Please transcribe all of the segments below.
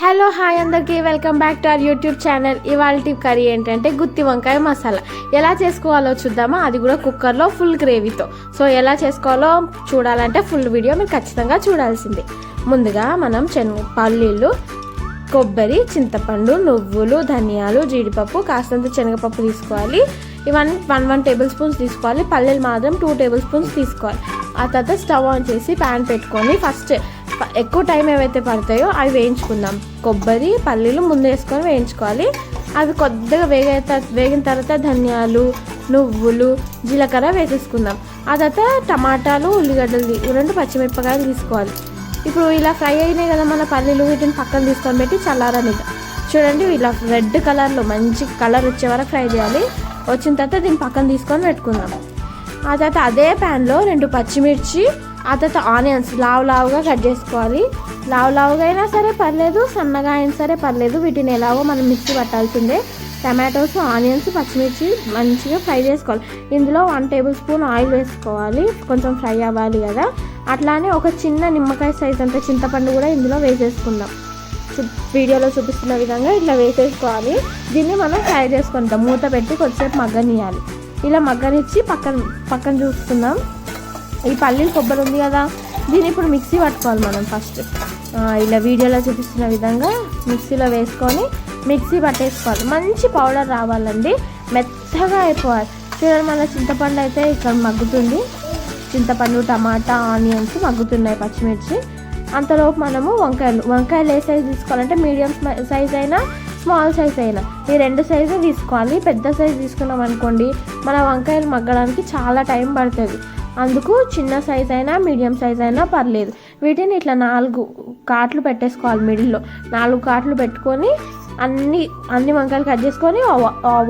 Hello hi అందరికీ. Welcome back to our YouTube channel ఇవాళ curry ఏంటంటే గుత్తి వంకాయ మసాలా. ఎలా చేసుకోవాలో చూద్దామా? అది కూడా కుక్కర్లో ఫుల్ గ్రేవీతో సో ఎలా చేసుకోవాలో చూడాలంటే ఫుల్ వీడియో మీరు ఖచ్చితంగా చూడాల్సిందే. ముందుగా మనం చెన్ పల్లీలు కొబ్బరి చింతపండు నువ్వులు ధనియాలు జీడిపప్పు కాస్తంత శనగపప్పు తీసుకోవాలి. ఇవన్నీ వన్ వన్ టేబుల్ స్పూన్స్ తీసుకోవాలి. పల్లీలు మాత్రం టూ టేబుల్ స్పూన్స్ తీసుకోవాలి. ఆ తర్వాత స్టవ్ ఆన్ చేసి ప్యాన్ పెట్టుకొని ఫస్ట్ ఎక్కువ టైం ఏవైతే పడతాయో అవి వేయించుకుందాం. కొబ్బరి పల్లీలు ముందు వేసుకొని వేయించుకోవాలి. అవి కొద్దిగా వేగే వేగిన తర్వాత ధనియాలు నువ్వులు జీలకర్ర వేసేసుకుందాం. ఆ తర్వాత టమాటాలు ఉల్లిగడ్డలు రెండు పచ్చిమిరపకాయలు తీసుకోవాలి. ఇప్పుడు ఇలా ఫ్రై అయినాయి కదా మన పల్లీలు వీటిని పక్కన తీసుకొని పెట్టి చల్లారని చూడండి ఇలా రెడ్ కలర్లో మంచి కలర్ వచ్చే వరకు ఫ్రై చేయాలి. వచ్చిన తర్వాత దీన్ని పక్కన తీసుకొని పెట్టుకుందాం. ఆ తర్వాత అదే ప్యాన్లో రెండు పచ్చిమిర్చి ఆ తర్వాత ఆనియన్స్ లావు లావుగా కట్ చేసుకోవాలి. లావు లావుగా అయినా సరే పర్లేదు సన్నగా అయినా సరే పర్లేదు. వీటిని ఎలాగో మనం మిక్సీ పట్టాల్సిందే. టమాటోస్ ఆనియన్స్ పచ్చిమిర్చి మంచిగా ఫ్రై చేసుకోవాలి. ఇందులో వన్ టేబుల్ స్పూన్ ఆయిల్ వేసుకోవాలి. కొంచెం ఫ్రై అవ్వాలి కదా. అట్లానే ఒక చిన్న నిమ్మకాయ సైజ్ అంత చింతపండు కూడా ఇందులో వేసేసుకుందాం. చూ- వీడియోలో చూపిస్తున్న విధంగా ఇట్లా వేసేసుకోవాలి. దీన్ని మనం ఫ్రై చేసుకుంటాం. మూత పెట్టి కొద్దిసేపు మగ్గనియాలి ఇలా మగ్గనిచ్చి పక్కన పక్కన చూసుకుందాం ఈ పల్లీలు కొబ్బరి ఉంది కదా దీన్ని ఇప్పుడు మిక్సీ పట్టుకోవాలి మనం ఫస్ట్ ఇలా వీడియోలో చూపిస్తున్న విధంగా మిక్సీలో వేసుకొని మిక్సీ పట్టేసుకోవాలి. మంచి పౌడర్ రావాలండి. మెత్తగా అయిపోవాలి. చూడండి మన చింతపండు అయితే ఇక్కడ మగ్గుతుంది. చింతపండు టమాటా ఆనియన్స్ మగ్గుతున్నాయి పచ్చిమిర్చి. అంతలోపు మనము వంకాయలు వంకాయలు ఏ సైజ్ తీసుకోవాలంటే మీడియం సైజ్ అయినా స్మాల్ సైజ్ అయినా. ఈ రెండు సైజు తీసుకోవాలి. పెద్ద సైజ్ తీసుకున్నాం అనుకోండి మన వంకాయలు మగ్గడానికి చాలా టైం పడుతుంది. అందుకు చిన్న సైజ్ అయినా మీడియం సైజ్ అయినా పర్లేదు. వీటిని ఇట్లా నాలుగు కాట్లు పెట్టేసుకోవాలి మిడిల్లో. నాలుగు కాట్లు పెట్టుకొని అన్ని అన్ని వంకాయలు కట్ చేసుకొని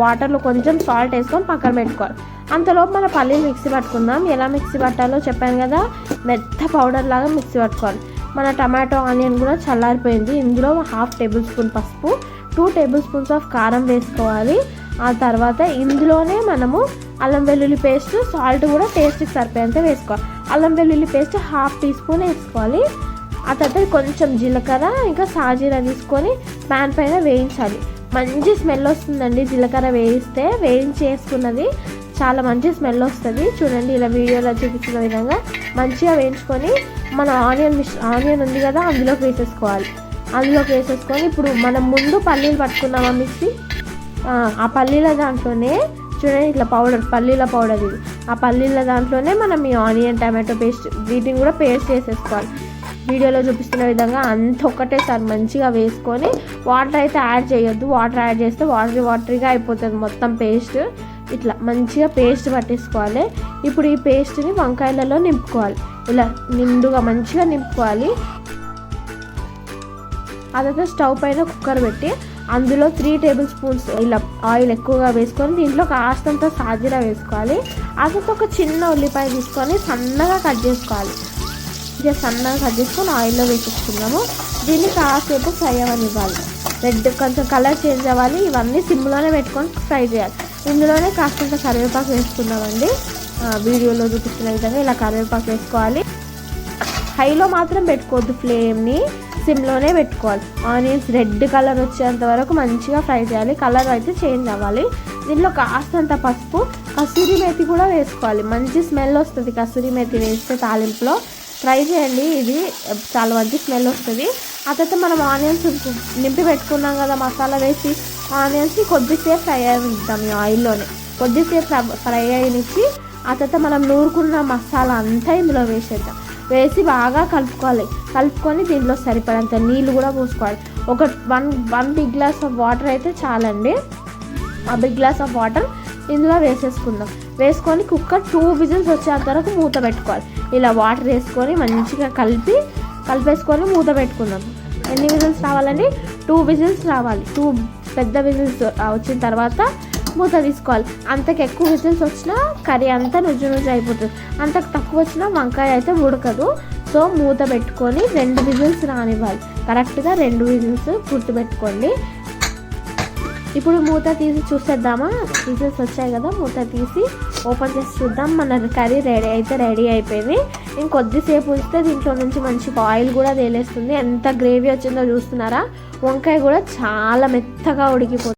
వాటర్లో కొంచెం సాల్ట్ వేసుకొని పక్కన పెట్టుకోవాలి. అంతలోపు మన పల్లీలు మిక్సీ పట్టుకుందాం. ఎలా మిక్సీ పట్టాలో చెప్పాను కదా మెత్త పౌడర్ లాగా మిక్సీ పట్టుకోవాలి. మన టమాటో ఆనియన్ కూడా చల్లారిపోయింది. ఇందులో హాఫ్ టేబుల్ స్పూన్ పసుపు టూ టేబుల్ స్పూన్స్ ఆఫ్ కారం వేసుకోవాలి. ఆ తర్వాత ఇందులోనే మనము అల్లం వెల్లుల్లి పేస్ట్ సాల్ట్ కూడా టేస్ట్కి సరిపోయేంత వేసుకోవాలి. అల్లం వెల్లుల్లి పేస్ట్ హాఫ్ టీ స్పూన్ వేసుకోవాలి. ఆ తర్వాత కొంచెం జీలకర్ర ఇంకా సాజీర తీసుకొని ప్యాన్ పైన వేయించాలి. మంచి స్మెల్ వస్తుందండి జీలకర్ర వేయిస్తే వేయించి వేసుకున్నది చాలా మంచి స్మెల్ వస్తుంది. చూడండి ఇలా వీడియోలో చూపించిన విధంగా మంచిగా వేయించుకొని మన ఆనియన్ మిష్ ఆనియన్ ఉంది కదా అందులోకి వేసేసుకోవాలి. అందులోకి వేసేసుకొని ఇప్పుడు మనం ముందు పల్లీలు పట్టుకున్నామా మిక్సీ? ఆ, పల్లీల దాంట్లోనే చూడండి ఇట్లా పౌడర్ పల్లీల పౌడర్ ఇది. ఆ పల్లీల దాంట్లోనే మనం ఈ ఆనియన్ టమాటో పేస్ట్ వీటిని కూడా పేస్ట్ చేసేసుకోవాలి. వీడియోలో చూపిస్తున్న విధంగా అంత ఒక్కటేసారి మంచిగా వేసుకొని వాటర్ అయితే యాడ్ చేయొద్దు. వాటర్ యాడ్ చేస్తే వాటరీ వాటరీగా అయిపోతుంది మొత్తం పేస్ట్. ఇట్లా మంచిగా పేస్ట్ పట్టేసుకోవాలి. ఇప్పుడు ఈ పేస్ట్ని వంకాయలలో నింపుకోవాలి. ఇలా నిండుగా మంచిగా నింపుకోవాలి. అదైతే స్టవ్ పైన కుక్కర్ పెట్టి అందులో త్రీ టేబుల్ స్పూన్స్ ఇలా ఆయిల్ ఎక్కువగా వేసుకొని దీంట్లో కాస్తంత సాజీరా వేసుకోవాలి. అదంతా ఒక చిన్న ఉల్లిపాయ తీసుకొని సన్నగా కట్ చేసుకోవాలి. ఇక సన్నగా కట్ చేసుకొని ఆయిల్లో వేసుకున్నాము దీన్ని కాసేపు ఫ్రై అవ్వనివ్వాలి రెడ్ కొంచెం కలర్ చేంజ్ అవ్వాలి. ఇవన్నీ సిమ్లోనే పెట్టుకొని ఫ్రై చేయాలి. ఇందులోనే కాస్తంత కరివేపాకు వేసుకుందామండి. వీడియోలో చూపిస్తున్న విధంగా ఇలా కరివేపాకు వేసుకోవాలి. హైలో మాత్రం పెట్టుకోవద్దు ఫ్లేమ్ని సిమ్లోనే పెట్టుకోవాలి. ఆనియన్స్ రెడ్ కలర్ వచ్చేంత వరకు మంచిగా ఫ్రై చేయాలి. కలర్ అయితే చేంజ్ అవ్వాలి. దీనిలో కాస్తంత పసుపు కసూరి మేతి కూడా వేసుకోవాలి. మంచి స్మెల్ వస్తుంది కసూరి మేతి వేస్తే తాలింపులో. ట్రై చేయండి ఇది చాలా మంచి స్మెల్ వస్తుంది. ఆ తర్వాత మనం ఆనియన్స్ నింపి పెట్టుకున్నాం కదా మసాలా వేసి ఆనియన్స్ని కొద్దిసేపు ఫ్రై అయిద్దాం ఈ ఆయిల్లోనే. కొద్దిసేపు ఫ్రై అయినిచ్చి ఆ తర్వాత మనం నూరుకున్న మసాలా అంతా ఇందులో వేసేద్దాం. వేసి బాగా కలుపుకోవాలి. కలుపుకొని దీంట్లో సరిపడంత నీళ్ళు కూడా పోసుకోవాలి. ఒక one one big glass of water అయితే చాలండి. ఆ బిగ్ గ్లాస్ ఆఫ్ వాటర్ ఇందులో వేసేసుకుందాం. వేసుకొని కుక్కర్ టూ విజిల్స్ వచ్చేంత వరకు మూత పెట్టుకోవాలి. ఇలా వాటర్ వేసుకొని మంచిగా కలిపి కలిపేసుకొని మూత పెట్టుకుందాం. ఎన్ని విజిల్స్ రావాలండి? టూ విజిల్స్ రావాలి. టూ పెద్ద విజిల్స్ వచ్చిన తర్వాత మూత తీసుకోవాలి. అంతకు ఎక్కువ విజిల్స్ వచ్చినా కర్రీ అంతా నుజ్జు నుజ్జు అయిపోతుంది. అంతకు తక్కువ వచ్చినా వంకాయ అయితే ఉడకదు. సో మూత పెట్టుకొని రెండు విజిల్స్ రానివ్వాలి. కరెక్ట్గా రెండు విజిల్స్ గుర్తుపెట్టుకోండి. ఇప్పుడు మూత తీసి చూసేద్దామా? విజిల్స్ వచ్చాయి కదా మూత తీసి ఓపెన్ చేసి చూద్దాం. మన కర్రీ రెడీ అయితే రెడీ అయిపోయింది. ఇంకొద్దిసేపు ఉంచితే దీంట్లో నుంచి మంచి ఆయిల్ కూడా తేలేస్తుంది. ఎంత గ్రేవీ వచ్చిందో చూస్తున్నారా? వంకాయ కూడా చాలా మెత్తగా ఉడికిపోతుంది